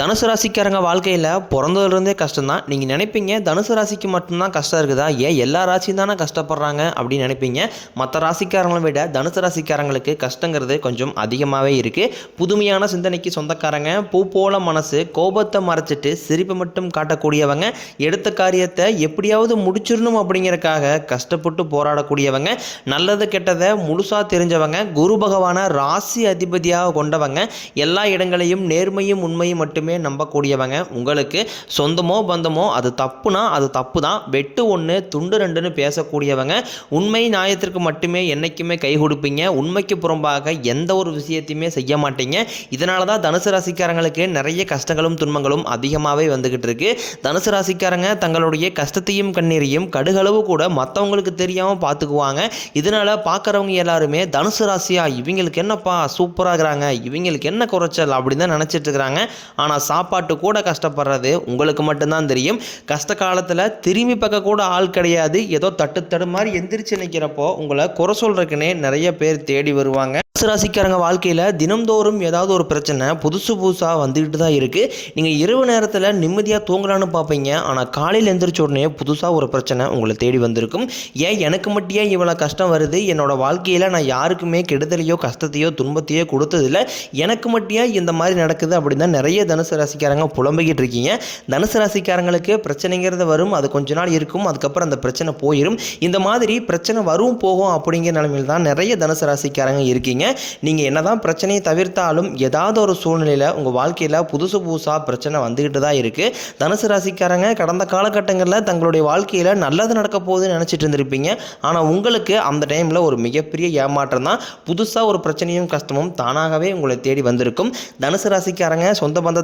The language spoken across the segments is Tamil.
தனுசு ராசிக்காரங்க வாழ்க்கையில் பிறந்ததுலேருந்தே கஷ்டம்தான். நீங்கள் நினைப்பீங்க தனுசு ராசிக்கு மட்டும்தான் கஷ்டம் இருக்குதா? ஏன் எல்லா ராசியும் தானே கஷ்டப்படுறாங்க அப்படின்னு நினைப்பீங்க. மற்ற ராசிக்காரங்களை விட தனுசு ராசிக்காரங்களுக்கு கஷ்டங்கிறது கொஞ்சம் அதிகமாகவே இருக்குது புதுமையான சிந்தனைக்கு சொந்தக்காரங்க பூ போல மனசு கோபத்தை மறைச்சிட்டு சிரிப்பை மட்டும் காட்டக்கூடியவங்க எடுத்த காரியத்தை எப்படியாவது முடிச்சிடணும் அப்படிங்கிறக்காக கஷ்டப்பட்டு போராடக்கூடியவங்க நல்லது கெட்டதை முழுசாக தெரிஞ்சவங்க குரு பகவானை ராசி அதிபதியாக கொண்டவங்க எல்லா இடங்களையும் நேர்மையும் உண்மையும் மட்டும் நம்பக்கூடியவங்க. உங்களுக்கு சொந்தமோ பந்தமோ அது தப்புனா அது தப்பு தான் வெட்டு ஒன்று துண்டு ரெண்டுன்னு பேசக்கூடியவங்க. உண்மை நியாயத்திற்கு மட்டுமே என்றைக்குமே கை கொடுப்பீங்க. உண்மைக்கு புறம்பாக எந்த ஒரு விஷயத்தையுமே செய்ய மாட்டீங்க. இதனால தான் தனுசு ராசிக்காரங்களுக்கு நிறைய கஷ்டங்களும் துன்பங்களும் அதிகமாகவே வந்துக்கிட்டு இருக்கு. தனுசு ராசிக்காரங்க தங்களுடைய கஷ்டத்தையும் கண்ணீரையும் கடுகளவு கூட மற்றவங்களுக்கு தெரியாமல் பார்த்துக்குவாங்க இதனால் பார்க்குறவங்க எல்லாருமே தனுசு ராசியா இவங்களுக்கு என்னப்பா சூப்பராக இருக்கிறாங்க இவங்களுக்கு என்ன குறைச்சல் அப்படின்னு தான் நினச்சிட்டு இருக்கிறாங்க. ஆனால் சாப்பாட்டு கூட கஷ்டப்படுறது உங்களுக்கு மட்டும்தான் தெரியும். கஷ்ட காலத்தில் திரும்பி பக்க கூட ஆள் கிடையாது. ஏதோ தட்டு தடு மாதிரி எந்திரிச்சு நிற்கிறப்போ உங்களை குறை சொல்கிறதுக்குன்னே நிறைய பேர் தேடி வருவாங்க. தனுசு ராசிக்காரங்க வாழ்க்கையில் தினம்தோறும் ஏதாவது ஒரு பிரச்சனை புதுசு புதுசாக வந்துக்கிட்டு தான் இருக்குது நீங்கள் இரவு நேரத்தில் நிம்மதியாக தூங்கலான்னு பார்ப்பீங்க. ஆனால் காலையில் எந்திரிச்ச உடனே புதுசாக ஒரு பிரச்சனை உங்களை தேடி வந்திருக்கும். ஏன் எனக்கு மட்டும் ஏன் இவ்வளோ கஷ்டம் வருது? என்னோட வாழ்க்கையில் நான் யாருக்குமே கெடுதலையோ கஷ்டத்தையோ துன்பத்தையோ கொடுத்ததில்ல. எனக்கு மட்டும் இந்த மாதிரி நடக்குது அப்படின்னு தான் நிறைய தனுசு ராசிக்காரங்க புலம்பிக்கிட்டு இருக்கீங்க. தனுசு ராசிக்காரங்களுக்கு பிரச்சனைங்கிறது வரும் அது கொஞ்ச நாள் இருக்கும் அதுக்கப்புறம் அந்த பிரச்சனை போயிடும் இந்த மாதிரி பிரச்சனை வரும் போகும் அப்படிங்கிற நிலைமையில் தான் நிறைய தனுசு ராசிக்காரங்க இருக்கீங்க. நீங்கள் என்னதான் பிரச்சனையை தவிர்த்தாலும் ஏதாவது ஒரு சூழ்நிலையில் உங்கள் வாழ்க்கையில் புதுசு புதுசாக பிரச்சனை வந்துக்கிட்டு தான் இருக்குது தனுசு ராசிக்காரங்க கடந்த காலகட்டங்களில் தங்களுடைய வாழ்க்கையில் நல்லது நடக்க போகுதுன்னு நினச்சிட்டு இருந்திருப்பீங்க. ஆனால் உங்களுக்கு அந்த டைமில் ஒரு மிகப்பெரிய ஏமாற்றம் தான். புதுசாக ஒரு பிரச்சனையும் கஷ்டமும் தானாகவே உங்களை தேடி வந்திருக்கும். தனுசு ராசிக்காரங்க சொந்த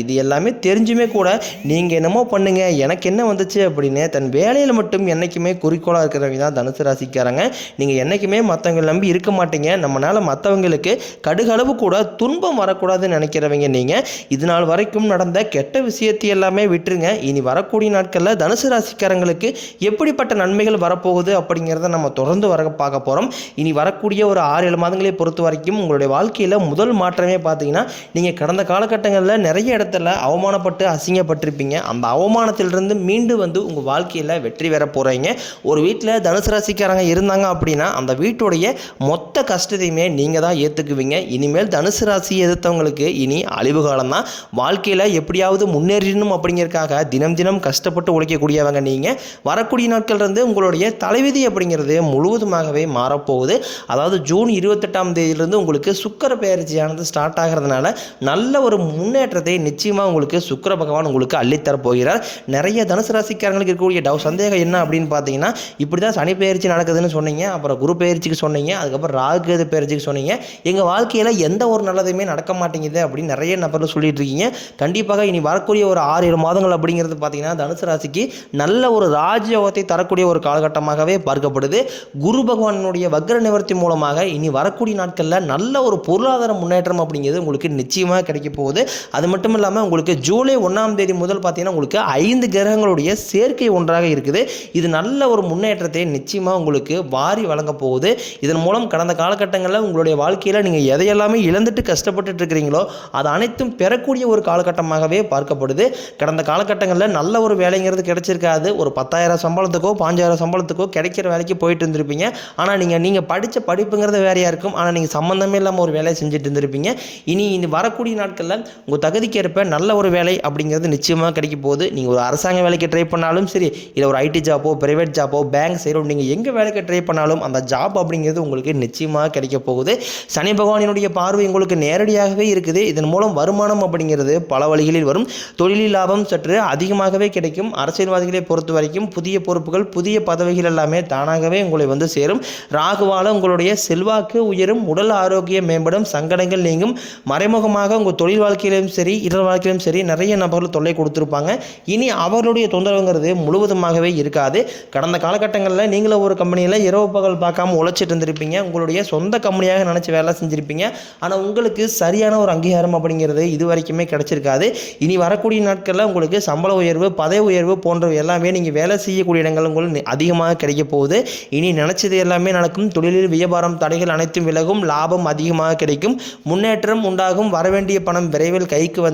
இது எல்லாமே தெரிஞ்சுமே கூட நீங்கள் என்னமோ பண்ணுங்க. எனக்கு என்ன வந்துச்சு அப்படின்னு தன் வேலையில் மட்டும் என்றைக்குமே குறிக்கோளாக இருக்கிறவங்க தான் தனுசு ராசிக்காரங்க. நீங்கள் என்றைக்குமே மற்றவங்களை நம்பி இருக்க மாட்டீங்க. நம்மளால் மற்றவங்களுக்கு கடுகளவு கூட துன்பம் வரக்கூடாதுன்னு நினைக்கிறவங்க நீங்கள் இது நாள் வரைக்கும் நடந்த கெட்ட விஷயத்தை எல்லாமே விட்டுருங்க. இனி வரக்கூடிய நாட்களில் தனுசு ராசிக்காரங்களுக்கு எப்படிப்பட்ட நன்மைகள் வரப்போகுது அப்படிங்கிறத நம்ம தொடர்ந்து வர பார்க்க போகிறோம் இனி வரக்கூடிய ஒரு ஆறு ஏழு மாதங்களை பொறுத்த வரைக்கும் உங்களுடைய வாழ்க்கையில் முதல் மாற்றமே பார்த்தீங்கன்னா நீங்கள் கடந்த காலகட்டங்களில் நிறைய இடத்துல அவமானப்பட்டு அசிங்கப்பட்டிருப்பீங்க. அந்த அவமானத்திலிருந்து மீண்டு வந்து உங்கள் வாழ்க்கையில் வெற்றி பெற போகிறீங்க ஒரு வீட்டில் தனுசு ராசிக்காரங்க இருந்தாங்க அப்படின்னா அந்த வீட்டுடைய மொத்த கஷ்டத்தையுமே நீங்கள் தான் ஏற்றுக்குவீங்க இனிமேல் தனுசு ராசி எதிர்த்தவங்களுக்கு இனி அழிவு காலம் தான் வாழ்க்கையில் எப்படியாவது முன்னேறணும் அப்படிங்கிறதுக்காக தினம் தினம் கஷ்டப்பட்டு உழைக்கக்கூடியவங்க நீங்கள் வரக்கூடிய நாட்கள்லேருந்து உங்களுடைய தலைவிதி அப்படிங்கிறது முழுவதுமாகவே மாறப்போகுது. அதாவது ஜூன் இருபத்தெட்டாம் தேதியிலிருந்து உங்களுக்கு சுக்கர பயிற்சியானது ஸ்டார்ட் ஆகிறதுனால நல்ல ஒரு முன்னேற்றத்தை நிச்சயமாக உங்களுக்கு சுக்கிர பகவான் உங்களுக்கு அள்ளித்தர போகிறார். நிறைய தனுசு ராசிக்காரங்களுக்கு இருக்கக்கூடிய டவு சந்தேகம் என்ன அப்படின்னு பார்த்தீங்கன்னா இப்படி தான் சனி பயிற்சி நடக்குதுன்னு சொன்னீங்க அப்புறம் குரு பயிற்சிக்கு சொன்னீங்க அதுக்கப்புறம் ராகுகேது பயிற்சிக்கு சொன்னீங்க. எங்கள் வாழ்க்கையில் எந்த ஒரு நல்லதுமே நடக்க மாட்டேங்குது அப்படின்னு நிறைய நபர்கள் சொல்லிட்டு இருக்கீங்க. கண்டிப்பாக இனி வரக்கூடிய ஒரு ஆறு ஏழு மாதங்கள் அப்படிங்கிறது பார்த்தீங்கன்னா தனுசு ராசிக்கு நல்ல ஒரு ராஜயோகத்தை தரக்கூடிய ஒரு காலகட்டமாகவே பார்க்கப்படுது. குரு பகவானுடைய வக்ர நிவர்த்தி மூலமாக இனி வரக்கூடிய நாட்களில் நல்ல ஒரு பொருளாதார முன்னேற்றம் அப்படிங்கிறது உங்களுக்கு நிச்சயமாக கிடைக்க போகுது. அது மட்டும் இல்லாமல் உங்களுக்கு ஜூலை ஒன்றாம் தேதி முதல் பார்த்தீங்கன்னா உங்களுக்கு ஐந்து கிரகங்களுடைய சேர்க்கை ஒன்றாக இருக்குது. இது நல்ல ஒரு முன்னேற்றத்தை நிச்சயமாக உங்களுக்கு வாரி வழங்க போகுது. இதன் மூலம் கடந்த காலகட்டங்களில் உங்களுடைய வாழ்க்கையில் நீங்கள் எதையெல்லாமே இழந்துட்டு கஷ்டப்பட்டுட்டு இருக்கிறீங்களோ அது அனைத்தும் பெறக்கூடிய ஒரு காலகட்டமாகவே பார்க்கப்படுது. கடந்த காலகட்டங்களில் நல்ல ஒரு வேலைங்கிறது கிடைச்சிருக்காது. ஒரு பத்தாயிரம் சம்பளத்துக்கோ பாஞ்சாயிரம் சம்பளத்துக்கோ கிடைக்கிற வேலைக்கு போயிட்டு இருந்திருப்பீங்க. ஆனால் நீங்கள் நீங்கள் படித்த படிப்புங்கிறது வேறையாக இருக்கும். ஆனால் நீங்கள் சம்மந்தமே இல்லாமல் ஒரு வேலையை செஞ்சுட்டு இருந்திருப்பீங்க. இனி இனி வரக்கூடிய நாட்களில் உங்கள் தகுதிக்கு ஏற்ப நல்ல ஒரு வேலை அப்படிங்கிறது நிச்சயமாக கிடைக்க போகுது. நீங்கள் ஒரு அரசாங்க வேலைக்கு ட்ரை பண்ணாலும் சரி இல்லை ஒரு ஐடி ஜாப்போ ப்ரைவேட் ஜாப்போ பேங்க் சைடோ நீங்கள் எங்கே வேலைக்கு ட்ரை பண்ணாலும் அந்த ஜாப் அப்படிங்கிறது உங்களுக்கு நிச்சயமாக கிடைக்க போகுது. சனி பகவானினுடைய பார்வை உங்களுக்கு நேரடியாகவே இருக்குது. இதன் மூலம் வருமானம் அப்படிங்கிறது பல வழிகளில் வரும். தொழிலில் லாபம் சற்று அதிகமாகவே கிடைக்கும். அரசியல்வாதிகளை பொறுத்த வரைக்கும் புதிய பொறுப்புகள் புதிய பதவிகள் எல்லாமே தானாகவே உங்களை வந்து சேரும். ராகுவால உங்களுடைய செல்வாக்கு உயரும். உடல் ஆரோக்கியம் மேம்படும். சங்கடங்கள் நீங்கும். மறைமுகமாக உங்கள் தொழில் வாழ்க்கையிலும் சரி இடர் வாழ்க்கையிலும் சரி நிறைய நபர்கள் தொல்லை கொடுத்துருப்பாங்க. இனி அவர்களுடைய தொந்தரவுங்கிறது முழுவதுமாகவே இருக்காது. கடந்த காலகட்டங்களில் நீங்களும் ஒரு கம்பெனியில் இரவு பகல் பார்க்காம உழைச்சிட்டு இருந்திருப்பீங்க. உங்களுடைய சொந்த கம்பெனியாக நினச்சி வேலை செஞ்சுருப்பீங்க. ஆனால் உங்களுக்கு சரியான ஒரு அங்கீகாரம் அப்படிங்கிறது இது வரைக்குமே கிடைச்சிருக்காது. இனி வரக்கூடிய நாட்களில் உங்களுக்கு சம்பள உயர்வு பதவி உயர்வு போன்றவை எல்லாமே நீங்கள் வேலை செய்யக்கூடிய இடங்கள் உங்களுக்கு அதிகமாக கிடைக்க போகுது. இனி நினச்சது எல்லாமே நடக்கும். தொழிலில் வியாபாரம் தடைகள் அனைத்தும் விலகும். லாபம் அதிகமாக கிடைக்கும். முன்னேற்றம் உண்டாகும். வரவேண்டிய பணம் விரைவில் கைக்கு வந்து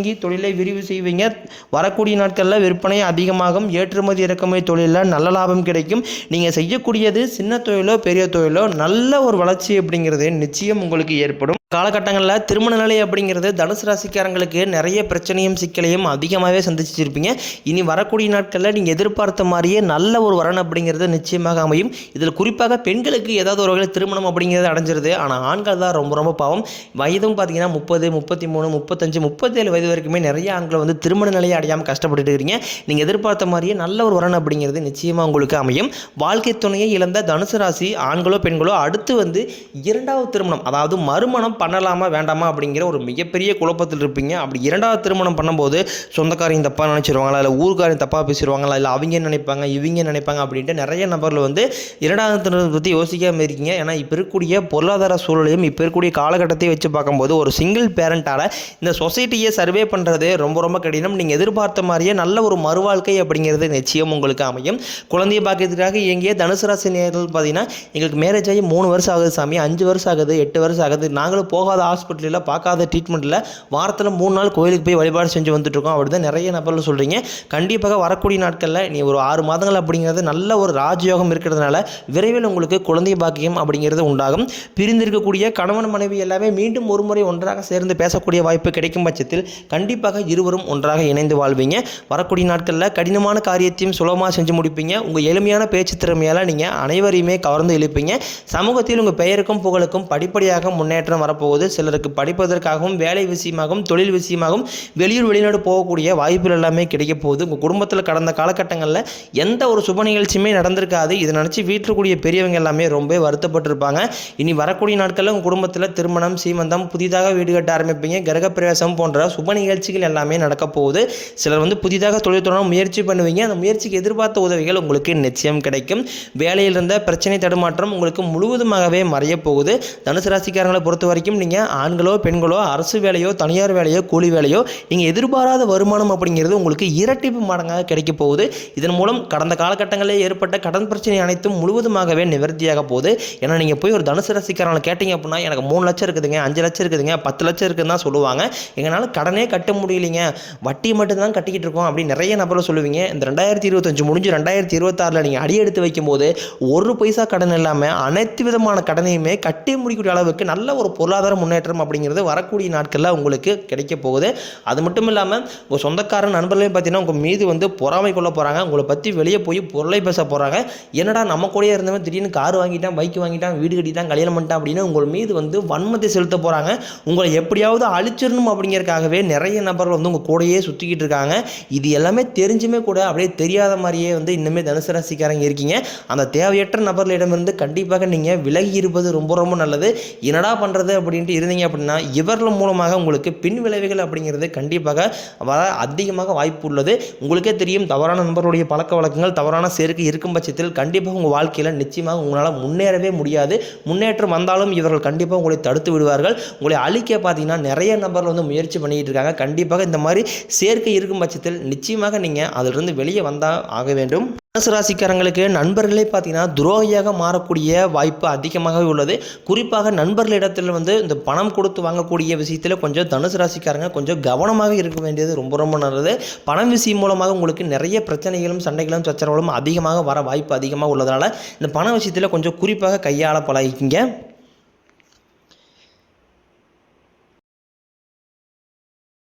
நீங்கி தொழிலை விரிவு செய்வீங்க. வரக்கூடிய நாட்களில் விற்பனை அதிகமாகும். ஏற்றுமதி இறக்குமதி தொழிலில் நல்ல லாபம் கிடைக்கும். நீங்கள் செய்யக்கூடியது சின்ன தொழிலோ பெரிய தொழிலோ நல்ல ஒரு வளர்ச்சி அப்படிங்கிறது நிச்சயம் உங்களுக்கு ஏற்படும். காலகட்டங்களில் திருமண நிலை அப்படிங்கிறது தனுசு ராசிக்காரங்களுக்கு நிறைய பிரச்சனையும் சிக்கலையும் அதிகமாகவே சந்திச்சிருப்பீங்க. இனி வரக்கூடிய நாட்களில் நீங்கள் எதிர்பார்த்த மாதிரியே நல்ல ஒரு வரன் அப்படிங்கிறது நிச்சயமாக அமையும். இதில் குறிப்பாக பெண்களுக்கு ஏதாவது ஒரு வகையில் திருமணம் அப்படிங்கிறது அடைஞ்சிருது. ஆனால் ஆண்கள் தான் ரொம்ப ரொம்ப பாவம். வயதும் பார்த்தீங்கன்னா முப்பது முப்பத்தி மூணு முப்பத்தஞ்சு முப்பத்தேழு வயது வரைக்குமே நிறைய ஆண்கள் வந்து திருமண நிலையை அடையாமல் கஷ்டப்பட்டுட்டு இருக்கீங்க. நீங்கள் எதிர்பார்த்த மாதிரியே நல்ல ஒரு வரன் அப்படிங்கிறது நிச்சயமாக உங்களுக்கு அமையும். வாழ்க்கை துணையை இழந்த தனுசு ராசி ஆண்களோ பெண்களோ அடுத்து வந்து இரண்டாவது திருமணம் அதாவது மறுமணம் பண்ணலாமா வேண்டாமா அப்படிங்கிற ஒரு மிகப்பெரிய குழப்பத்தில் இருப்பீங்க. அப்படி இரண்டாவது திருமணம் பண்ணும்போது சொந்தக்காரையும் தப்பாக நினச்சிருவாங்களா? இல்லை ஊருக்காரையும் தப்பாக பேசிடுவாங்களா இல்லை அவங்க நினைப்பாங்க? இவங்க நினைப்பாங்க? அப்படின்ட்டு நிறைய நபர்கள் வந்து இரண்டாவது திருமணத்தை பற்றி யோசிக்காமல் இருக்கீங்க. ஏன்னா இப்போ இருக்கக்கூடிய பொருளாதார சூழலையும் இப்போ இருக்கக்கூடிய காலகட்டத்தையும் வச்சு பார்க்கும்போது ஒரு சிங்கிள் பேரண்ட்டால் இந்த சொசைட்டியை சர்வே பண்ணுறது ரொம்ப ரொம்ப கடினம். நீங்கள் எதிர்பார்த்த மாதிரியே நல்ல ஒரு மறுவாழ்க்கை அப்படிங்கிறது நிச்சயம் உங்களுக்கு அமையும். குழந்தைய பார்க்கறதுக்காக இயங்கிய தனுசு ராசி நேர்கள் பார்த்தீங்கன்னா எங்களுக்கு மேரேஜ் ஆகி மூணு வருஷம் ஆகுது சாமி. அஞ்சு வருஷம் ஆகுது எட்டு வருஷம் ஆகுது. நாங்களும் போகாத ஹாஸ்பிட்டலில் பார்க்காத ட்ரீட்மெண்ட்டில் வாரத்தில் மூணு நாள் கோயிலுக்கு போய் வழிபாடு செஞ்சு வந்துட்டுருக்கோம். அப்படி தான் நிறைய நபர்கள் சொல்கிறீங்க கண்டிப்பாக வரக்கூடிய நாட்களில் நீ ஒரு ஆறு மாதங்கள் அப்படிங்கிறது நல்ல ஒரு ராஜயோகம் இருக்கிறதுனால விரைவில் உங்களுக்கு குழந்தை பாக்கியம் அப்படிங்கிறது உண்டாகும். பிரிந்திருக்கக்கூடிய கணவன் மனைவி எல்லாமே மீண்டும் ஒரு முறை ஒன்றாக சேர்ந்து பேசக்கூடிய வாய்ப்பு கிடைக்கும் பட்சத்தில் கண்டிப்பாக இருவரும் ஒன்றாக இணைந்து வாழ்வீங்க. வரக்கூடிய நாட்களில் கடினமான காரியத்தையும் சுலபமாக செஞ்சு முடிப்பீங்க. உங்கள் எளிமையான பேச்சு திறமையால் நீங்கள் அனைவரையுமே கவர்ந்து இழுப்பீங்க. சமூகத்தில் உங்கள் பெயருக்கும் புகழுக்கும் படிப்படியாக முன்னேற்றம் போகுது சிலருக்கு படிப்பதற்காகவும் வேலை விஷயமாகவும் தொழில் விஷயமாகவும் வெளியூர் வெளிநாடு போகக்கூடிய வாய்ப்புகள் எல்லாமே கிடைக்க போகுது. உங்கள் குடும்பத்தில் கடந்த காலகட்டங்களில் எந்த ஒரு சுப நிகழ்ச்சியுமே நடந்திருக்காது. இதை நினச்சி வீட்டிற்குரிய பெரியவங்க எல்லாமே ரொம்ப வருத்தப்பட்டிருப்பாங்க. இனி வரக்கூடிய நாட்களில் உங்கள் குடும்பத்தில் திருமணம் சீமந்தம் புதிதாக வீடு கட்ட ஆரம்பிப்பீங்க. கிரகப்பிரவேசம் போன்ற சுப நிகழ்ச்சிகள் எல்லாமே நடக்க போகுது. சிலர் வந்து புதிதாக தொழில் தொடர முயற்சி பண்ணுவீங்க. அந்த முயற்சிக்கு எதிர்பார்த்த உதவிகள் உங்களுக்கு நிச்சயம் கிடைக்கும். வேலையில் இருந்த பிரச்சனை தடுமாற்றம் உங்களுக்கு முழுவதுமாகவே மறைய போகுது. தனுசு ராசிக்காரங்களை பொறுத்த வரைக்கும் நீங்கள் ஆண்களோ பெண்களோ அரசு வேலையோ தனியார் வேலையோ கூலி வேலையோ நீங்கள் எதிர்பாராத வருமானம் அப்படிங்கிறது உங்களுக்கு இரட்டிப்பு மடங்காக கிடைக்க போகுது. இதன் மூலம் கடந்த காலகட்டங்களில் ஏற்பட்ட கடன் பிரச்சனை அனைத்தும் முழுவதுமாகவே நிவர்த்தியாக போகுது. ஏன்னா நீங்கள் போய் ஒரு தனுசு ரசிக்காரங்களை கேட்டிங்க அப்படின்னா எனக்கு மூணு லட்சம் இருக்குதுங்க அஞ்சு லட்சம் இருக்குதுங்க பத்து லட்சம் இருக்குதுன்னு தான் சொல்லுவாங்க. எங்களால் கடனே கட்ட முடியலைங்க. வட்டி மட்டும்தான் கட்டிக்கிட்டு இருக்கோம் அப்படின்னு நிறைய நபரை சொல்லுவீங்க. இந்த ரெண்டாயிரத்தி இருபத்தஞ்சு முடிஞ்சு ரெண்டாயிரத்தி இருபத்தாறில் நீங்கள் அடி எடுத்து வைக்கும்போது ஒரு பைசா கடன் இல்லாமல் அனைத்து விதமான கடனையுமே கட்டி முடிக்கக்கூடிய அளவுக்கு நல்ல ஒரு பொருள் பொருளாதார முன்னேற்றம் அப்படிங்கிறது வரக்கூடிய நாட்களில் உங்களுக்கு கிடைக்க போகுது. அது மட்டும் இல்லாமல் உங்கள் சொந்தக்காரன் நண்பர்களையும் பார்த்தீங்கன்னா உங்கள் மீது வந்து பொறாமை கொள்ள போகிறாங்க உங்களை பற்றி வெளியே போய் பொருளை பேச போகிறாங்க என்னடா நம்ம கூடயே இருந்தவன் திடீர்னு கார் வாங்கிட்டான் பைக் வாங்கிட்டான் வீடு கட்டிட்டான் கல்யாணம் பண்ணிட்டான் அப்படின்னு உங்கள் மீது வந்து வன்மத்தை செலுத்த போகிறாங்க உங்களை எப்படியாவது அழிச்சிடணும் அப்படிங்கிறதுக்காகவே நிறைய நபர்கள் வந்து உங்கள் கூடயே சுற்றிக்கிட்டு இருக்காங்க. இது எல்லாமே தெரிஞ்சுமே கூட அப்படியே தெரியாத மாதிரியே வந்து இன்னுமே தனுசு ராசிக்காரங்க இருக்கீங்க. அந்த தேவையற்ற நபர்களிடமிருந்து கண்டிப்பாக நீங்கள் விலகி இருப்பது ரொம்ப ரொம்ப நல்லது. என்னடா பண்ணுறது அப்படின்ட்டு இருந்தீங்க அப்படின்னா இவர்கள் மூலமாக உங்களுக்கு பின் விளைவுகள் அப்படிங்கிறது கண்டிப்பாக வர அதிகமாக வாய்ப்பு உள்ளது. உங்களுக்கே தெரியும் தவறான நண்பர்களுடைய பழக்க வழக்கங்கள் தவறான சேர்க்கை இருக்கும் பட்சத்தில் கண்டிப்பாக உங்கள் வாழ்க்கையில் நிச்சயமாக உங்களால் முன்னேறவே முடியாது. முன்னேற்றம் வந்தாலும் இவர்கள் கண்டிப்பாக உங்களை தடுத்து விடுவார்கள். உங்களை அழிக்க பார்த்தீங்கன்னா நிறைய நபர்கள் வந்து முயற்சி பண்ணிக்கிட்டு இருக்காங்க. கண்டிப்பாக இந்த மாதிரி சேர்க்கை இருக்கும் பட்சத்தில் நிச்சயமாக நீங்கள் அதிலிருந்து வெளியே வந்தால் ஆக வேண்டும். மனசு ராசிக்காரங்களுக்கு நண்பர்களே பார்த்தீங்கன்னா துரோகியாக மாறக்கூடிய வாய்ப்பு அதிகமாகவே உள்ளது. குறிப்பாக நண்பர்களிடத்தில் வந்து இந்த பணம் கொடுத்து வாங்கக்கூடிய விஷயத்தில் கொஞ்சம் தனுசு ராசிக்காரங்க கொஞ்சம் கவனமாக இருக்க வேண்டியது ரொம்ப ரொம்ப நல்லது. பணம் விஷயம் மூலமாக உங்களுக்கு நிறைய பிரச்சனைகளும் சண்டைகளும் சச்சரவுகளும் அதிகமாக வர வாய்ப்பு அதிகமாக உள்ளதால் இந்த பண விஷயத்தில் கொஞ்சம் குறிப்பாக கையாள பழகிக்கிங்க.